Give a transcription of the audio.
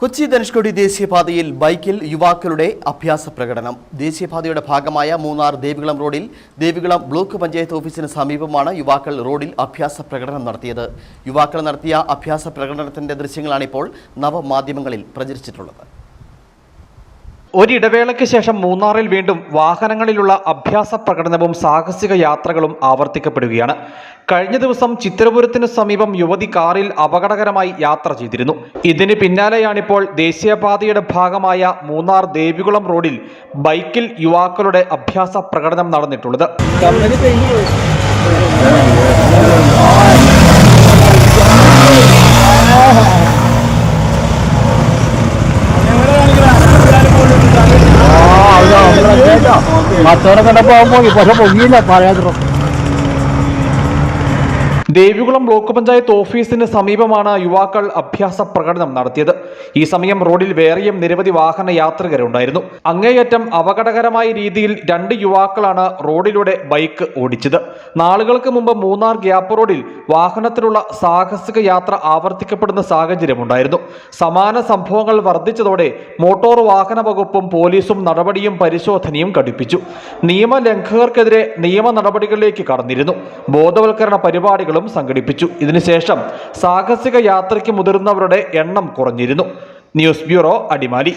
കൊച്ചി ധനുഷ്കോടി ദേശീയപാതയിൽ ബൈക്കിൽ യുവാക്കളുടെ അഭ്യാസ പ്രകടനം. ദേശീയപാതയുടെ ഭാഗമായ മൂന്നാർ ദേവികുളം റോഡിൽ ദേവികുളം ബ്ലോക്ക് പഞ്ചായത്ത് ഓഫീസിന് സമീപമാണ് യുവാക്കൾ റോഡിൽ അഭ്യാസ പ്രകടനം നടത്തിയത്. യുവാക്കൾ നടത്തിയ അഭ്യാസ പ്രകടനത്തിന്റെ ദൃശ്യങ്ങളാണിപ്പോൾ നവമാധ്യമങ്ങളിൽ പ്രചരിച്ചിട്ടുള്ളത്. ഒരിടവേളയ്ക്ക് ശേഷം മൂന്നാറിൽ വീണ്ടും വാഹനങ്ങളിലുള്ള അഭ്യാസ പ്രകടനവും സാഹസിക യാത്രകളും ആവർത്തിക്കപ്പെടുകയാണ്. കഴിഞ്ഞ ദിവസം ചിത്രപുരത്തിനു സമീപം യുവതി കാറിൽ അപകടകരമായി യാത്ര ചെയ്തിരുന്നു. ഇതിന് പിന്നാലെയാണിപ്പോൾ ദേശീയപാതയുടെ ഭാഗമായ മൂന്നാർ ദേവികുളം റോഡിൽ ബൈക്കിൽ യുവാക്കളുടെ അഭ്യാസ പ്രകടനം നടന്നിട്ടുള്ളത്. മറ്റവരെ കണ്ടപ്പോൾ പക്ഷെ പൊങ്ങിയില്ല പറയാതിരും ദേവികുളം ബ്ലോക്ക് പഞ്ചായത്ത് ഓഫീസിന് സമീപമാണ് യുവാക്കൾ അഭ്യാസ പ്രകടനം നടത്തിയത്. ഈ സമയം റോഡിൽ വേറെയും നിരവധി വാഹന യാത്രികരുണ്ടായിരുന്നു. അങ്ങേയറ്റം അപകടകരമായ രീതിയിൽ രണ്ട് യുവാക്കളാണ് റോഡിലൂടെ ബൈക്ക് ഓടിച്ചത്. നാളുകൾക്ക് മുമ്പ് മൂന്നാർ ഗ്യാപ്പ് റോഡിൽ വാഹനത്തിലുള്ള സാഹസിക യാത്ര ആവർത്തിക്കപ്പെടുന്ന സാഹചര്യമുണ്ടായിരുന്നു. സമാന സംഭവങ്ങൾ വർദ്ധിച്ചതോടെ മോട്ടോർ വാഹന വകുപ്പും പോലീസും നടപടിയും പരിശോധനയും കടുപ്പിച്ചു നിയമലംഘകർക്കെതിരെ നിയമ നടപടികളിലേക്ക് കടന്നിരുന്നു. ബോധവൽക്കരണ പരിപാടികളും സംഘടിപ്പിച്ചു. ഇതിനുശേഷം സാഹസിക യാത്രയ്ക്ക് മുതിർന്നവരുടെ എണ്ണം കുറഞ്ഞിരുന്നു. News bureau Adimali.